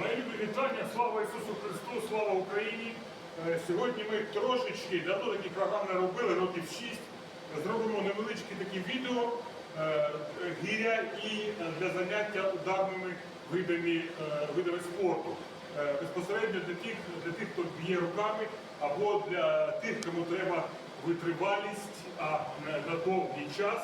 Мої любі вітання, слава Ісусу Христу, слава Україні. Е, Сьогодні ми трошечки, давно такі програм не робили, років 6, зробимо невеличкі такі відео е, гіря і для заняття ударними видами, е, видами спорту. Безпосередньо для тих, для тих, хто б'є руками, або для тих, кому треба витривалість а на довгий час.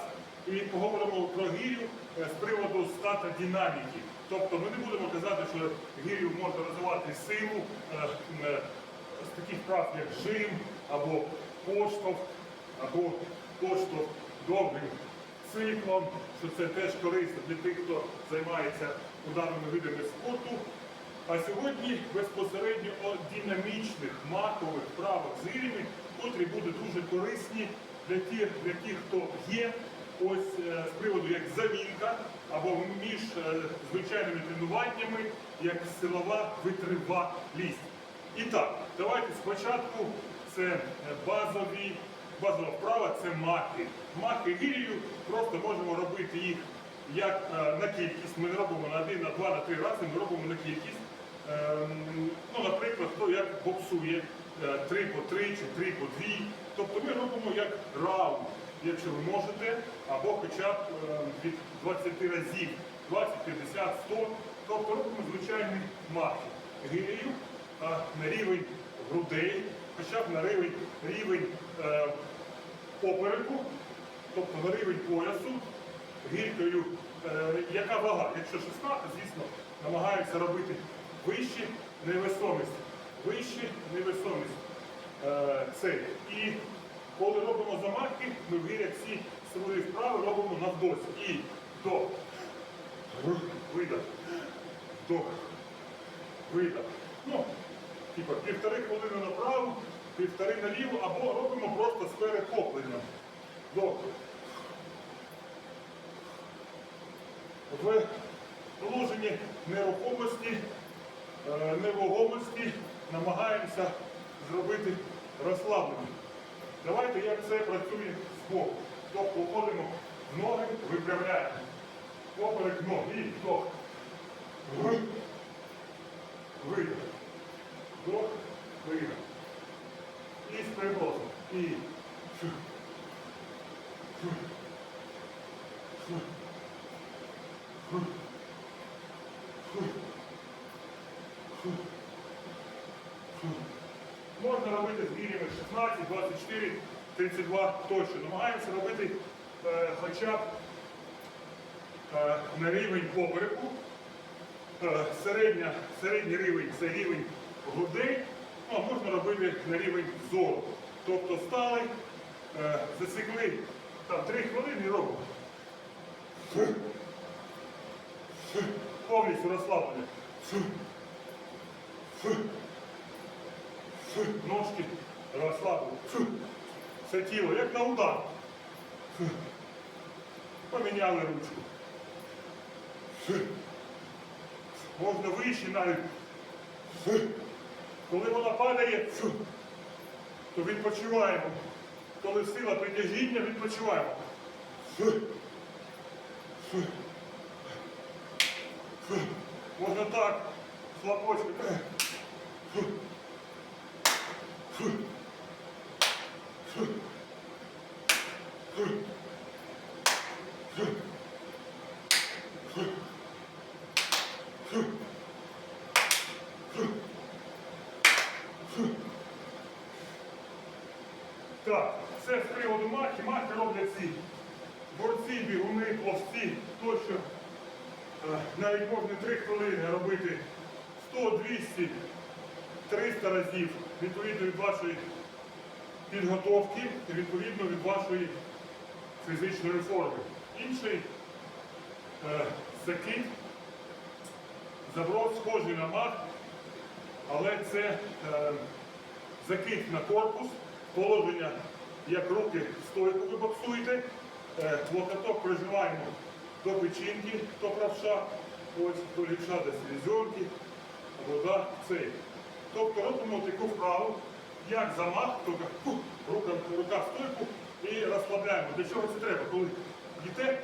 І поговоримо про гірю з приводу стата динаміки. Тобто ми не будемо казати, що гірю можна розвивати силу е, е, з таких прав, як жим, або поштовх, або поштовх довгим циклом, що це теж корисно для тих, хто займається ударними видами спорту. А сьогодні безпосередньо о динамічних макових вправах з гирями, котрі будуть дуже корисні для тих, для тих, хто є. Ось е, з приводу як замінка або між е, звичайними тренуваннями, як силова витривалість. І так, давайте спочатку це е, базові, базова вправа це махи. Махи гір'ю просто можемо робити їх як на кількість. Ми не робимо на один, на два, на три рази, ми робимо на кількість. Ем, Ну, наприклад, хто як боксує, е, три по три чи три по дві. Тобто ми робимо як раунд, якщо ви можете, або хоча б е, від 20 разів, 20, 50, 100. Тобто робимо звичайні махи. Гирію на рівень грудей, хоча б на рівень, рівень е, попереку, тобто на рівень поясу, гіркою, е, яка вага? Якщо 16, звісно, намагаються робити вище невесомість. Вище невесомість. Це. І коли робимо замахи, ми в гірях всі силові вправи робимо навдосі. І до. Видах. До. Видах. Ну, типа півтори хвилини направо, півтори наліво, або робимо просто з перехопленням. До. В положенні нерухомості, е, невагомості намагаємося зробити розслаблення. Давайте як це працює з боку. Тобто входимо в ноги, виправляємо. Поперек ноги, вдох. В. Видих. Вдох, видих. І з перебросом. І. Фу. Фу. Фу. Фу. Фу. Фу. Фу. Можна робити з гірями 16, 24, 32 тощо. Намагаємося робити е, хоча б е, на рівень попереку. Е, середня, середній рівень це рівень грудей, ну, а можна робити на рівень зору. Тобто стали, е, засікли там 3 хвилини і робимо. Повністю розслаблення. Ножки розслаблені. Фу. Все тіло, як на удар. Поміняли ручку. Можна вище навіть. Коли вона падає, то відпочиваємо. Коли сила притяжіння, відпочиваємо. Можна так, хлопочки. Так, це з приводу махи. Махи роблять ці борці, бігуни, пловці, тощо. Е, Навіть можна 3 хвилини робити. 100, 200, 300 разів, відповідно від вашої підготовки відповідно від вашої фізичної форми. Інший е, закид, заброс схожий на мах, але це е, закид на корпус, положення, як руки в стойку ви боксуєте, е, локоток прижимаємо до печінки, хто правша, ось до лівша до селезенки, вода цей. Тобто робимо таку вправу, як замах, фу, рука, рука в стойку і розслабляємо. Для чого це треба? Коли йдете,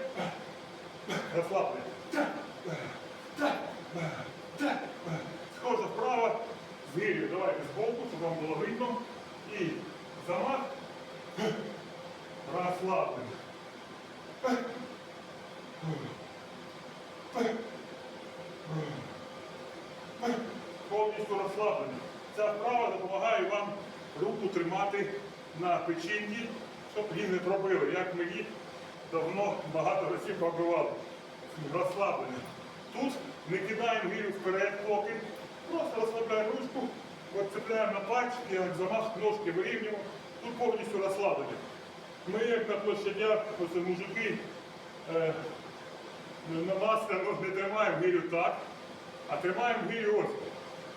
розслаблення. Так, так, так. давайте збоку, щоб вам було видно. І замах. Розслаблений. Повністю розслаблені. Ця вправа допомагає вам руку тримати на печінці, щоб її не пробили. Як мені давно багато разів пробивали. Розслаблені. Тут не кидаємо гирю вперед поки. Просто розслабляємо ручку, от цепляємо на пальчики, як замах ножки вирівнюємо. Тут повністю розслаблені. Ми як на площадях, ось мужики, е, на масляно не тримаємо гирю так, а тримаємо гирю ось.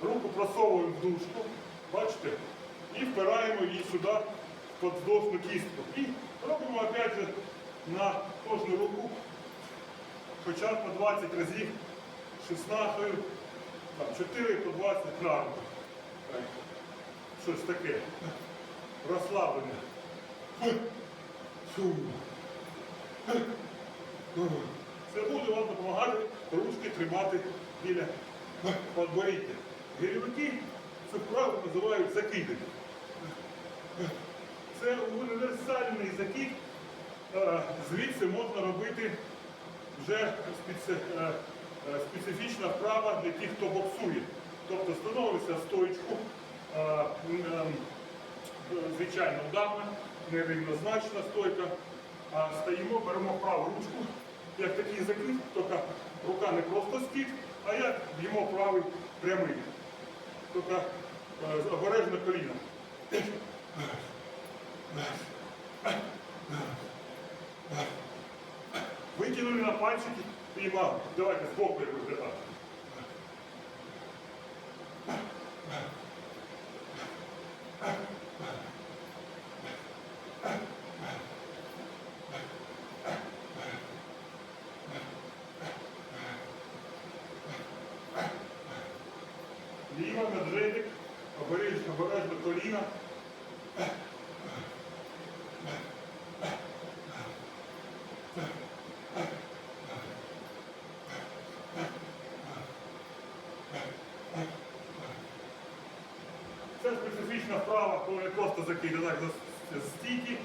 Руку просовуємо в дужку, бачите, і впираємо її сюди в подвздошну кістку. І робимо опять же на кожну руку хоча по 20 разів 16, там, 4 по 20 на руку. Щось таке. Розслаблення. Фу. Це буде вам допомагати ручки тримати біля подборіддя. Гірівники це вправо називають закиди. Це універсальний закид. Е, Звідси можна робити вже е, е, специфічна вправа для тих, хто боксує. Тобто становиться ем, звичайно вдавна, нерівнозначна стойка. Стоїмо, беремо праву ручку, як такий закид, тільки рука не просто скид, а як б'ємо правий прямий. Тільки обережно коліно. Викинули на пальчики, піймали. Давайте збоку як виглядати. Ліва медведик, обережно, обережно коліна. Це специфічна вправа, коли просто закиди так за з стійки.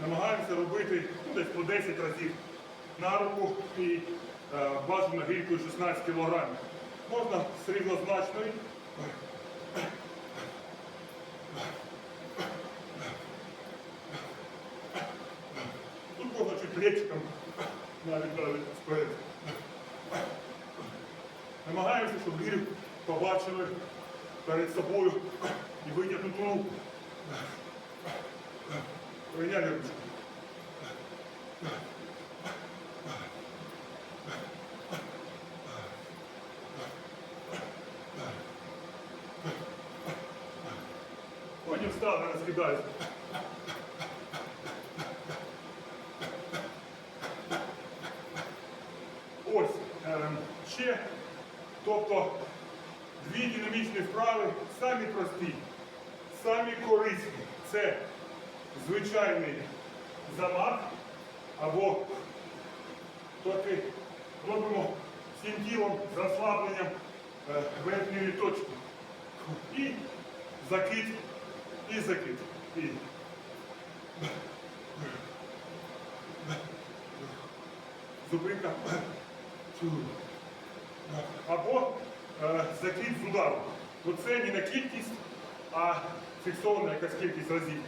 Намагаємося робити ну, десь по 10 разів на руку і е, бажано гіркою 16 кг. Можна з. Тут можна чуть плечиком навіть навіть сперед. Намагаємося, щоб гірю побачили перед собою і витягнуту руку. Прийняли ручку. Потім встали, розкидаюся. Ось ем, ще, тобто дві динамічні вправи самі прості, самі корисні. Це звичайний замах або трохи робимо всім тілом з розслабленням е, верхньої точки. І закид, і закид. І. Зупинка. Або е, закид з удару. Оце не на кількість, а фіксована якась кількість разів.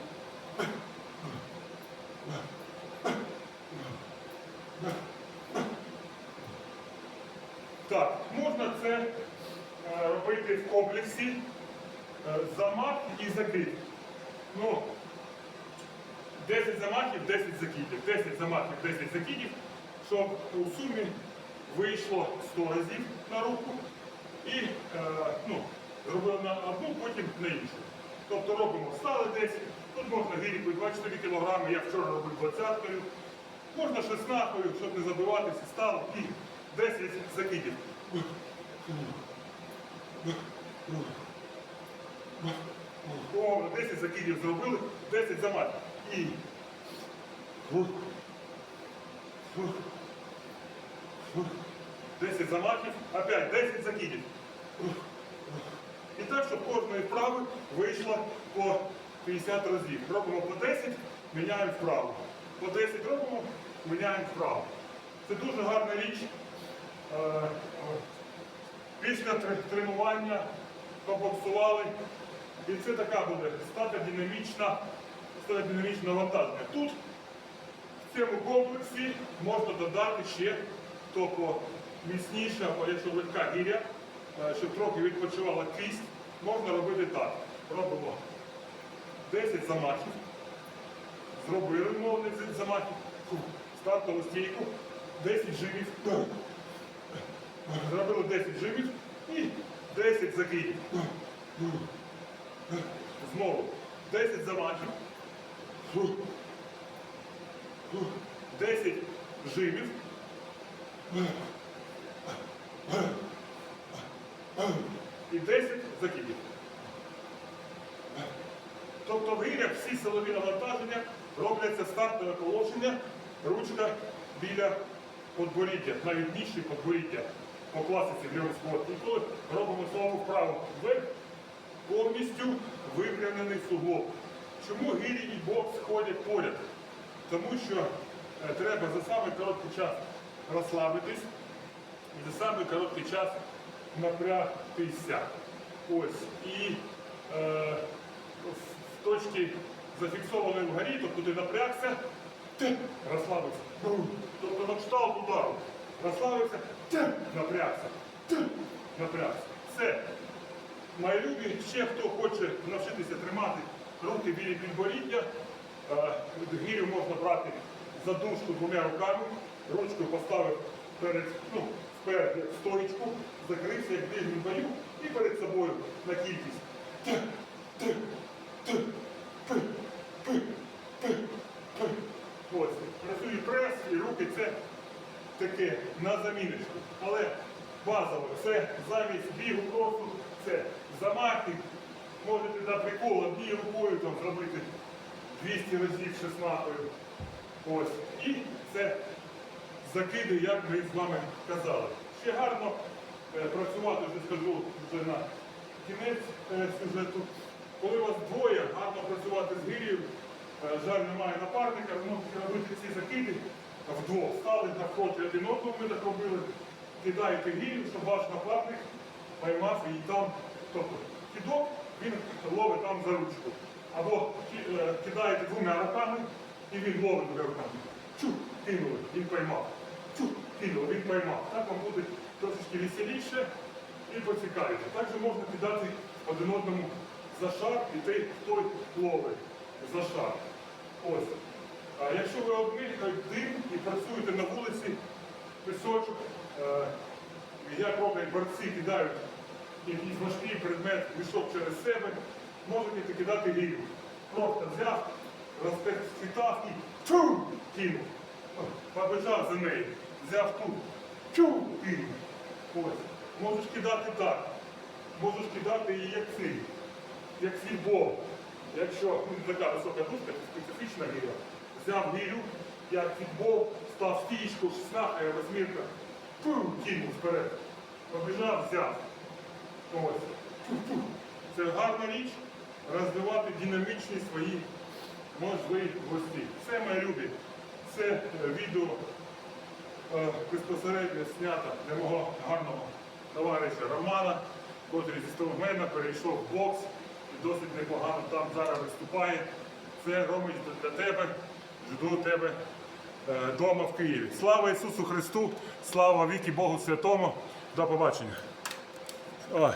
Так, можна це е, робити в комплексі е, замах і закид. Ну, 10 замахів, 10 закидів, 10 замахів, 10 закидів, щоб у сумі вийшло 100 разів на руку і е, ну, зробили на одну, потім на іншу. Тобто робимо стали 10, тут можна гірікою 24 кг, я вчора робив 20-кою, можна 16-ю, щоб не забиватися, стало і 10 закидів. О, 10 закидів зробили, 10 замахів. І. 10 замахів, опять 10 закидів. Так, щоб кожної вправи вийшло по 50 разів. Робимо по 10, міняємо вправо. По 10 робимо, міняємо вправо. Це дуже гарна річ. Е, Після тренування побоксували. І це така буде статодинамічна, статодинамічне навантаження. Тут в цьому комплексі можна додати ще міцніше, або якщо легка гіря, е, щоб трохи відпочивала кисть, можна робити так. Робимо 10 замахів. Зробили мовний замахів. Стартову стійку. 10 жимів. Зробили 10 жимів і 10 закидів. Знову 10 замахів. 10 жимів. І 10 закидів. Тобто в гирях всі силові навантаження робляться стартове положення, ручка біля подборіддя, навіть нижче подборіддя по класиці в лівий спорт. І робимо знову вправо вверх, повністю випрямлений суглоб. Чому гирі і бокс ходять поряд? Тому що е, треба за самий короткий час розслабитись і за самий короткий час напрягтися. Ось. І е, в точці зафіксованої вгорі, тобто ти напрягся, ти розслабився. Тобто на кшталт удару. Розслабився, ти напрягся, ти напрягся. Все. Мої любі, ще хто хоче навчитися тримати руки біля підборіддя, е, гірю можна брати за дужку двома руками, ручку поставив перед, ну, вперед як стоїчку, закрився як ближнім бою і перед собою на кількість. Т, т, т, п, п, п, п. Ось. Працює прес і руки це таке на заміночку. Але базово це замість бігу кросу, це замахи. Можете за прикол однією рукою там зробити 200 разів 16. Ось. І це закиди, як ми з вами казали. Ще гарно е, працювати, вже скажу вже на кінець е, сюжету. Коли у вас двоє, гарно працювати з гирією, Е, жаль, немає напарника, ви можете робити ці закиди вдвох. Стали навпроти один одного, ми так робили, кидаєте гірю, щоб ваш напарник поймав її там. Тобто кидок, він ловить там за ручку. Або кидаєте двома руками, і він ловить двома руками. Чух, кинули, він поймав. Кинули, він поймав. Так вам буде трошечки веселіше і поцікавіше. Також можна кидати один одному за шар і той, хто ловить за шар. Ось. А якщо ви один і працюєте на вулиці, пісочок, е, як роблять борці, кидають якийсь важкий предмет, мішок через себе, можете кидати ліву. Просто взяв, розпитав і чу, кинув. Побежав за нею, взяв тут, чу, кинув. Ось. Можеш кидати так. Можеш кидати її як цей, як фітбол. Якщо ну, така висока дужка, це специфічна гіра, взяв гірю, як фітбол, став стічку, шістнаха, восьмірка, пу, кинув вперед. Побіжав, взяв. Ось. Це гарна річ розвивати динамічні свої можливості. Це мої любі. Це е, відео безпосередньо знято для мого гарного товариша Романа, котрий зі стронгмена перейшов в бокс і досить непогано там зараз виступає. Це Ромич для тебе. Жду тебе вдома в Києві. Слава Ісусу Христу! Слава віки Богу Святому! До побачення! Ой.